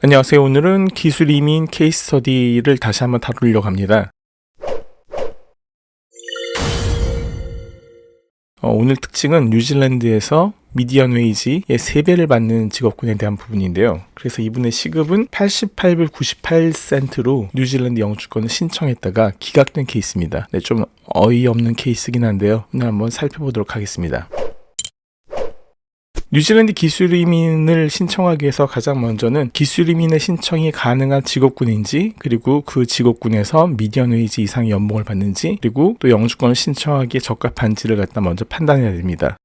안녕하세요. 오늘은 기술 이민 케이스 스터디를 다시 한번 다루려고 합니다. 어, 오늘 특징은 뉴질랜드에서 미디언 웨이지의 3배를 받는 직업군에 대한 부분인데요. 그래서 이분의 시급은 88불 98센트로 뉴질랜드 영주권을 신청했다가 기각된 케이스입니다. 네, 좀 어이없는 케이스긴 한데요. 오늘 한번 살펴보도록 하겠습니다. 뉴질랜드 기술 이민을 신청하기 위해서 가장 먼저는 기술 이민의 신청이 가능한 직업군인지 그리고 그 직업군에서 미디언 웨이지 이상의 연봉을 받는지 그리고 또 영주권을 신청하기에 적합한지를 갖다 먼저 판단해야 됩니다.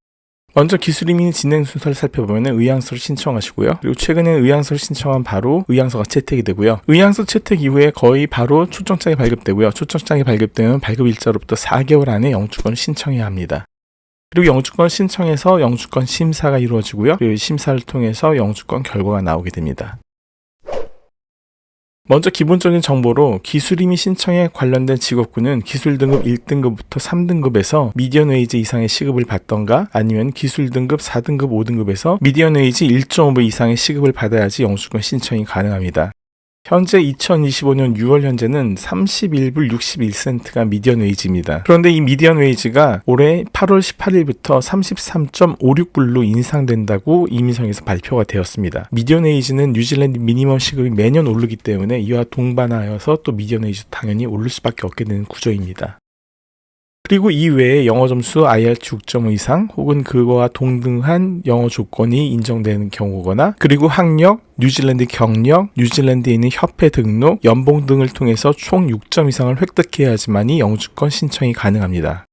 먼저 기술 이민 진행 순서를 살펴보면 의향서를 신청하시고요. 그리고 최근에 의향서를 신청한 바로 의향서가 채택이 되고요. 의향서 채택 이후에 거의 바로 초청장이 발급되고요. 초청장이 발급되면 발급 일자로부터 4개월 안에 영주권을 신청해야 합니다. 그리고 영주권 신청해서 영주권 심사가 이루어지고요. 그리고 심사를 통해서 영주권 결과가 나오게 됩니다. 먼저 기본적인 정보로 기술임이 신청에 관련된 직업군은 기술 등급 1등급부터 3등급에서 미디언 웨이지 이상의 시급을 받던가 아니면 기술 등급 4등급 5등급에서 미디언 웨이지 1.5배 이상의 시급을 받아야지 영주권 신청이 가능합니다. 현재 2025년 6월 현재는 31불 61센트가 미디언 웨이지입니다. 그런데 이 미디언 웨이지가 올해 8월 18일부터 33.56불로 인상된다고 이민성에서 발표가 되었습니다. 미디언 웨이지는 뉴질랜드 미니멈 시급이 매년 오르기 때문에 이와 동반하여서 또 미디언 웨이지 당연히 오를 수밖에 없게 되는 구조입니다. 그리고 이외에 영어 점수 IELTS 6.5 이상 혹은 그거와 동등한 영어 조건이 인정되는 경우거나 그리고 학력, 뉴질랜드 경력, 뉴질랜드에 있는 협회 등록, 연봉 등을 통해서 총 6점 이상을 획득해야지만이 영주권 신청이 가능합니다.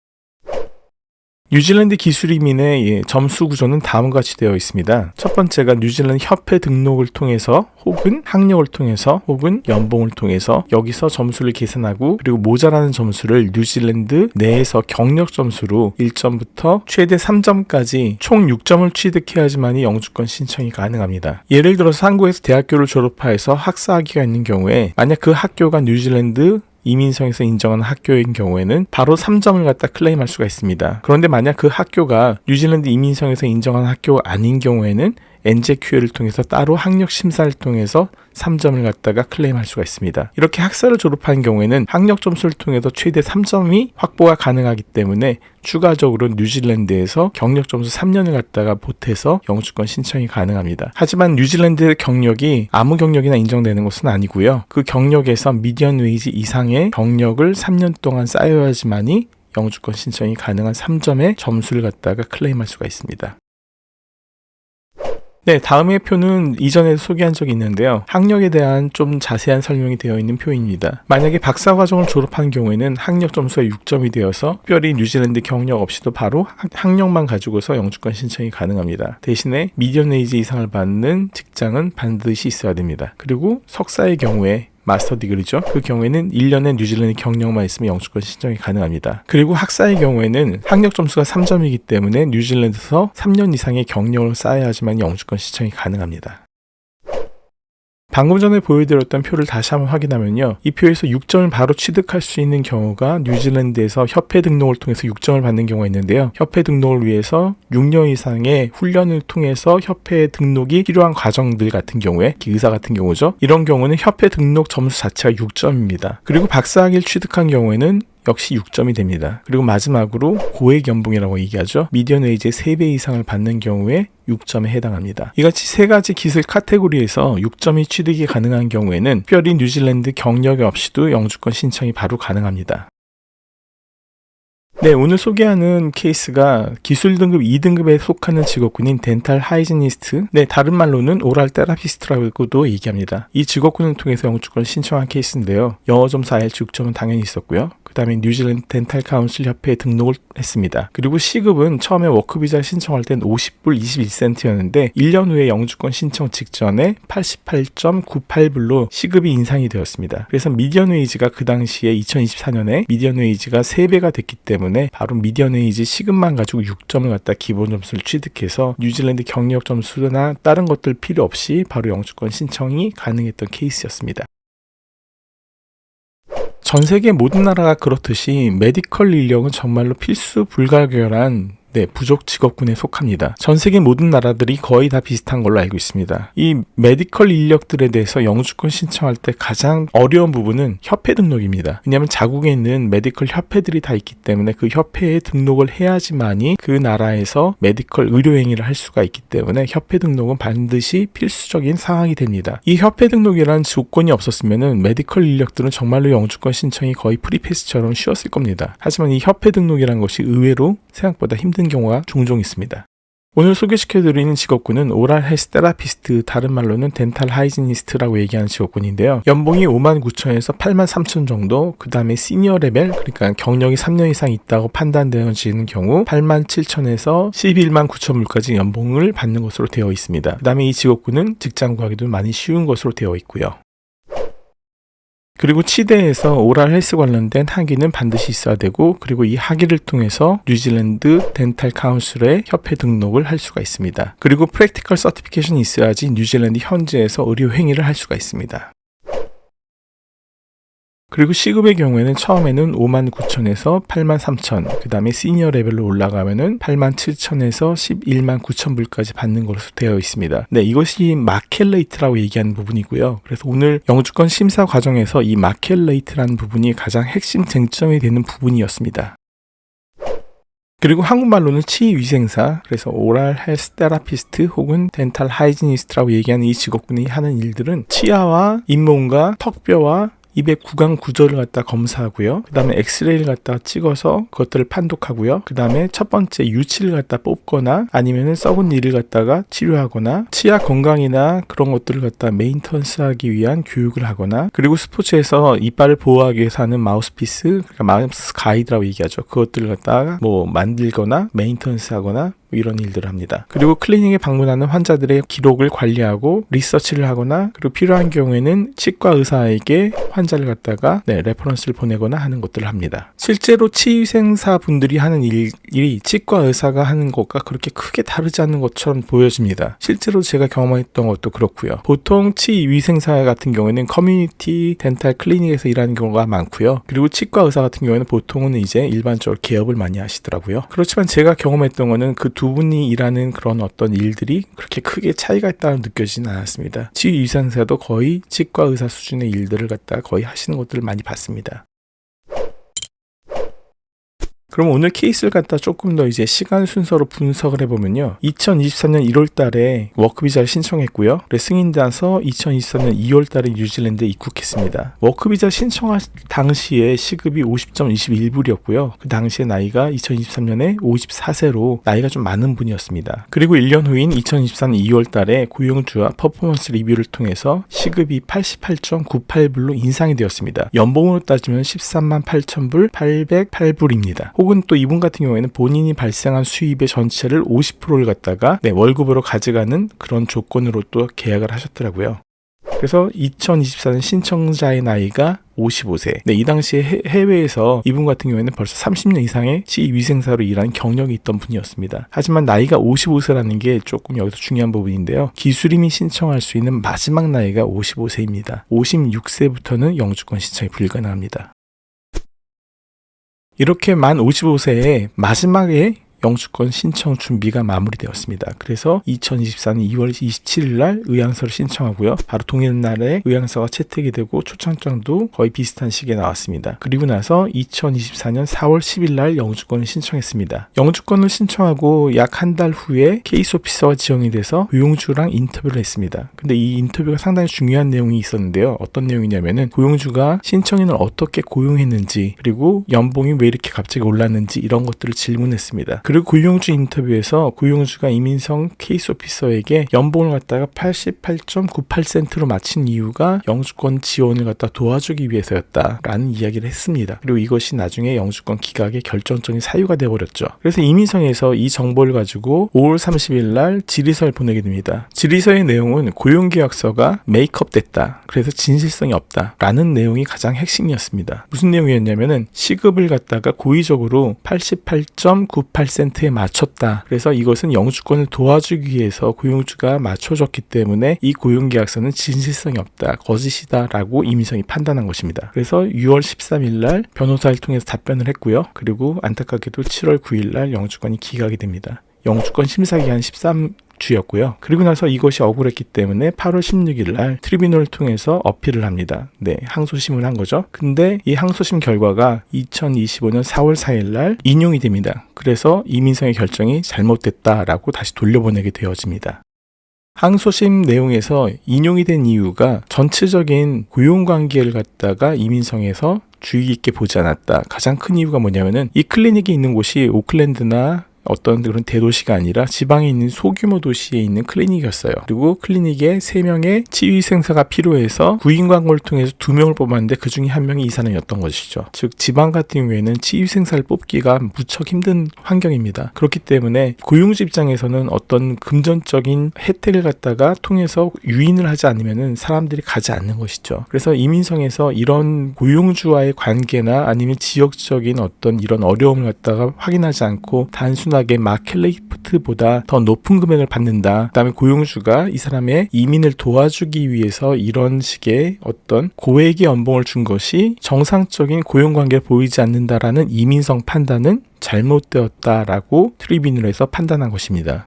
뉴질랜드 기술 이민의 예, 점수 구조는 다음과 같이 되어 있습니다. 첫 번째가 뉴질랜드 협회 등록을 통해서 혹은 학력을 통해서 혹은 연봉을 통해서 여기서 점수를 계산하고 그리고 모자라는 점수를 뉴질랜드 내에서 경력 점수로 1점부터 최대 3점까지 총 6점을 취득해야지만이 영주권 신청이 가능합니다. 예를 들어서 한국에서 대학교를 졸업하여서 학사학위가 있는 경우에 만약 그 학교가 뉴질랜드 이민성에서 인정한 학교인 경우에는 바로 3점을 갖다 클레임할 수가 있습니다. 그런데 만약 그 학교가 뉴질랜드 이민성에서 인정한 학교 아닌 경우에는 NJQL을 통해서 따로 학력 심사를 통해서 3점을 갖다가 클레임할 수가 있습니다. 이렇게 학사를 졸업한 경우에는 학력 점수를 통해서 최대 3점이 확보가 가능하기 때문에 추가적으로 뉴질랜드에서 경력 점수 3년을 갖다가 보태서 영주권 신청이 가능합니다. 하지만 뉴질랜드 경력이 아무 경력이나 인정되는 것은 아니고요. 그 경력에서 미디언 웨이지 이상의 경력을 3년 동안 쌓여야지만이 영주권 신청이 가능한 3점의 점수를 갖다가 클레임할 수가 있습니다. 네, 다음의 표는 이전에 소개한 적이 있는데요. 학력에 대한 좀 자세한 설명이 되어 있는 표입니다. 만약에 박사 과정을 졸업한 경우에는 학력 점수가 6점이 되어서 특별히 뉴질랜드 경력 없이도 바로 학력만 가지고서 영주권 신청이 가능합니다. 대신에 미디언 에이지 이상을 받는 직장은 반드시 있어야 됩니다. 그리고 석사의 경우에 마스터 디그리죠. 그 경우에는 1년의 뉴질랜드 경력만 있으면 영주권 신청이 가능합니다. 그리고 학사의 경우에는 학력 점수가 3점이기 때문에 뉴질랜드에서 3년 이상의 경력을 쌓아야지만 영주권 신청이 가능합니다. 방금 전에 보여드렸던 표를 다시 한번 확인하면요. 이 표에서 6점을 바로 취득할 수 있는 경우가 뉴질랜드에서 협회 등록을 통해서 6점을 받는 경우가 있는데요. 협회 등록을 위해서 6년 이상의 훈련을 통해서 협회 등록이 필요한 과정들 같은 경우에 의사 같은 경우죠. 이런 경우는 협회 등록 점수 자체가 6점입니다. 그리고 박사학위를 취득한 경우에는 역시 6점이 됩니다. 그리고 마지막으로 고액 연봉이라고 얘기하죠. 미디언 웨이지의 3배 이상을 받는 경우에 6점에 해당합니다. 이같이 세 가지 기술 카테고리에서 6점이 취득이 가능한 경우에는 특별히 뉴질랜드 경력이 없이도 영주권 신청이 바로 가능합니다. 네, 오늘 소개하는 케이스가 기술 등급 2등급에 속하는 직업군인 덴탈 하이지니스트, 네, 다른 말로는 오랄 테라피스트라고도 얘기합니다. 이 직업군을 통해서 영주권을 신청한 케이스인데요. 영어 점수 IELTS 6점은 당연히 있었고요. 그 다음에 뉴질랜드 덴탈 카운슬 협회에 등록을 했습니다. 그리고 시급은 처음에 워크비자 신청할 땐 50불 21센트였는데 1년 후에 영주권 신청 직전에 88.98불로 시급이 인상이 되었습니다. 그래서 미디언 웨이지가 그 당시에 2024년에 미디언 웨이지가 3배가 됐기 때문에 바로 미디언 웨이지 시급만 가지고 6점을 갖다 기본 점수를 취득해서 뉴질랜드 경력 점수나 다른 것들 필요 없이 바로 영주권 신청이 가능했던 케이스였습니다. 전 세계 모든 나라가 그렇듯이 메디컬 인력은 정말로 필수 불가결한 네, 부족 직업군에 속합니다. 전 세계 모든 나라들이 거의 다 비슷한 걸로 알고 있습니다. 이 메디컬 인력들에 대해서 영주권 신청할 때 가장 어려운 부분은 협회 등록입니다. 왜냐하면 자국에 있는 메디컬 협회들이 다 있기 때문에 그 협회에 등록을 해야지만이 그 나라에서 메디컬 의료 행위를 할 수가 있기 때문에 협회 등록은 반드시 필수적인 사항이 됩니다. 이 협회 등록이라는 조건이 없었으면은 메디컬 인력들은 정말로 영주권 신청이 거의 프리패스처럼 쉬웠을 겁니다. 하지만 이 협회 등록이라는 것이 의외로 생각보다 힘든 경우가 종종 있습니다. 오늘 소개시켜드리는 직업군은 오랄 헬스 테라피스트, 다른 말로는 덴탈 하이지니스트라고 얘기하는 직업군인데요. 연봉이 5만 9천에서 8만 3천 정도, 그 다음에 시니어 레벨, 그러니까 경력이 3년 이상 있다고 판단되어지는 경우 8만 7천에서 11만 9천 불까지 연봉을 받는 것으로 되어 있습니다. 그 다음에 이 직업군은 직장 구하기도 많이 쉬운 것으로 되어 있고요. 그리고 치대에서 오랄 헬스 관련된 학위는 반드시 있어야 되고 그리고 이 학위를 통해서 뉴질랜드 덴탈 카운슬의 협회 등록을 할 수가 있습니다. 그리고 프랙티컬 서티피케이션이 있어야지 뉴질랜드 현지에서 의료 행위를 할 수가 있습니다. 그리고 시급의 경우에는 처음에는 5만 9천에서 8만 3천, 그 다음에 시니어 레벨로 올라가면은 8만 7천에서 11만 9천 불까지 받는 것으로 되어 있습니다. 네, 이것이 마켈레이트라고 얘기하는 부분이고요. 그래서 오늘 영주권 심사 과정에서 이 마켈레이트라는 부분이 가장 핵심 쟁점이 되는 부분이었습니다. 그리고 한국말로는 치위생사, 그래서 오랄 헬스 테라피스트 혹은 덴탈 하이지니스트라고 얘기하는 이 직업군이 하는 일들은 치아와 잇몸과 턱뼈와 입의 구강 구조를 갖다 검사하고요. 그 다음에 엑스레이를 갖다 찍어서 그것들을 판독하고요. 그 다음에 첫 번째 유치를 갖다 뽑거나 아니면은 썩은 이를 갖다가 치료하거나 치아 건강이나 그런 것들을 갖다 메인턴스 하기 위한 교육을 하거나 그리고 스포츠에서 이빨을 보호하기 위해서 하는 마우스피스, 그러니까 마우스 가이드라고 얘기하죠. 그것들을 갖다가 뭐 만들거나 메인턴스 하거나 뭐 이런 일들을 합니다. 그리고 클리닉에 방문하는 환자들의 기록을 관리하고 리서치를 하거나 그리고 필요한 경우에는 치과 의사에게 환자를 갖다가 네, 레퍼런스를 보내거나 하는 것들을 합니다. 실제로 치위생사 분들이 하는 일, 일이 치과 의사가 하는 것과 그렇게 크게 다르지 않는 것처럼 보여집니다. 실제로 제가 경험했던 것도 그렇고요. 보통 치위생사 같은 경우에는 커뮤니티 덴탈 클리닉에서 일하는 경우가 많고요. 그리고 치과 의사 같은 경우에는 보통은 이제 일반적으로 개업을 많이 하시더라고요. 그렇지만 제가 경험했던 거는 그두 분이 일하는 그런 어떤 일들이 그렇게 크게 차이가 있다고 느껴지진 않았습니다. 치위생사도 거의 치과 의사 수준의 일들을 갖다 거의 하시는 것들을 많이 봤습니다. 그럼 오늘 케이스를 갖다 조금 더 이제 시간 순서로 분석을 해보면요. 2023년 1월 달에 워크비자를 신청했고요. 승인돼서 2023년 2월 달에 뉴질랜드에 입국했습니다. 워크비자 신청할 당시에 시급이 50.21불이었고요. 그 당시에 나이가 2023년에 54세로 나이가 좀 많은 분이었습니다. 그리고 1년 후인 2024년 2월 달에 고용주와 퍼포먼스 리뷰를 통해서 시급이 88.98불로 인상이 되었습니다. 연봉으로 따지면 13만 8천불 808불입니다. 혹은 또 이분 같은 경우에는 본인이 발생한 수입의 전체를 50%를 갖다가 네, 월급으로 가져가는 그런 조건으로 또 계약을 하셨더라고요. 그래서 2024년 신청자의 나이가 55세. 네, 이 당시에 해, 해외에서 이분 같은 경우에는 벌써 30년 이상의 치위생사로 일한 경력이 있던 분이었습니다. 하지만 나이가 55세라는 게 조금 여기서 중요한 부분인데요. 기술임이 신청할 수 있는 마지막 나이가 55세입니다. 56세부터는 영주권 신청이 불가능합니다. 이렇게 만 55세에 마지막에 영주권 신청 준비가 마무리되었습니다. 그래서 2024년 2월 27일 날 의향서를 신청하고요. 바로 동일 날에 의향서가 채택이 되고 초청장도 거의 비슷한 시기에 나왔습니다. 그리고 나서 2024년 4월 10일 날 영주권을 신청했습니다. 영주권을 신청하고 약 한 달 후에 케이스 오피서가 지정이 돼서 고용주랑 인터뷰를 했습니다. 근데 이 인터뷰가 상당히 중요한 내용이 있었는데요. 어떤 내용이냐면은 고용주가 신청인을 어떻게 고용했는지 그리고 연봉이 왜 이렇게 갑자기 올랐는지 이런 것들을 질문했습니다. 그리고 고용주 인터뷰에서 고용주가 이민성 케이스 오피서에게 연봉을 갖다가 88.98센트로 맞춘 이유가 영주권 지원을 갖다 도와주기 위해서였다라는 이야기를 했습니다. 그리고 이것이 나중에 영주권 기각의 결정적인 사유가 되어버렸죠. 그래서 이민성에서 이 정보를 가지고 5월 30일 날 질의서를 보내게 됩니다. 질의서의 내용은 고용계약서가 메이크업 됐다. 그래서 진실성이 없다. 라는 내용이 가장 핵심이었습니다. 무슨 내용이었냐면은 시급을 갖다가 고의적으로 88.98센트 50%에 맞췄다. 그래서 이것은 영주권을 도와주기 위해서 고용주가 맞춰줬기 때문에 이 고용계약서는 진실성이 없다. 거짓이다라고 이민성이 판단한 것입니다. 그래서 6월 13일 날 변호사를 통해서 답변을 했고요. 그리고 안타깝게도 7월 9일 날 영주권이 기각이 됩니다. 영주권 심사 기한 13 주였고요. 그리고 나서 이것이 억울했기 때문에 8월 16일 날 트리뷰널을 통해서 어필을 합니다. 네, 항소심을 한 거죠. 근데 이 항소심 결과가 2025년 4월 4일 날 인용이 됩니다. 그래서 이민성의 결정이 잘못됐다라고 다시 돌려보내게 되어집니다. 항소심 내용에서 인용이 된 이유가 전체적인 고용 관계를 갖다가 이민성에서 주의 깊게 보지 않았다. 가장 큰 이유가 뭐냐면은 이 클리닉이 있는 곳이 오클랜드나 어떤 그런 대도시가 아니라 지방에 있는 소규모 도시에 있는 클리닉이었어요. 그리고 클리닉에 3명의 치유생사가 필요해서 구인 광고를 통해서 2명을 뽑았는데 그 중에 한 명이 이 사람이었던 것이죠. 즉 지방 같은 경우에는 치유생사를 뽑기가 무척 힘든 환경입니다. 그렇기 때문에 고용주 입장에서는 어떤 금전적인 혜택을 갖다가 통해서 유인을 하지 않으면은 사람들이 가지 않는 것이죠. 그래서 이민성에서 이런 고용주와의 관계나 아니면 지역적인 어떤 이런 어려움을 갖다가 확인하지 않고 단순 하게 마켓레이프트보다 더 높은 금액을 받는다. 그다음에 고용주가 이 사람의 이민을 도와주기 위해서 이런 식의 어떤 고액의 연봉을 준 것이 정상적인 고용 관계를 보이지 않는다라는 이민성 판단은 잘못되었다라고 트리비뇰에서 판단한 것입니다.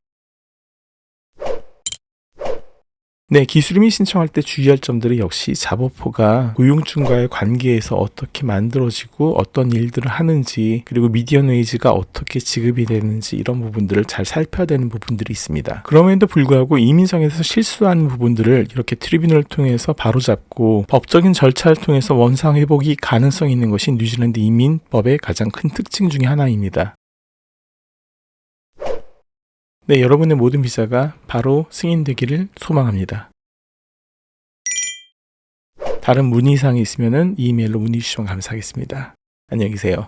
네, 기술임이 신청할 때 주의할 점들이 역시 자보포가 고용주과의 관계에서 어떻게 만들어지고 어떤 일들을 하는지 그리고 미디언 웨이지가 어떻게 지급이 되는지 이런 부분들을 잘 살펴야 되는 부분들이 있습니다. 그럼에도 불구하고 이민성에서 실수하는 부분들을 이렇게 트리뷰널을 통해서 바로잡고 법적인 절차를 통해서 원상 회복이 가능성 있는 것이 뉴질랜드 이민법의 가장 큰 특징 중의 하나입니다. 네, 여러분의 모든 비자가 바로 승인되기를 소망합니다. 다른 문의사항이 있으면 이메일로 문의 주시면 감사하겠습니다. 안녕히 계세요.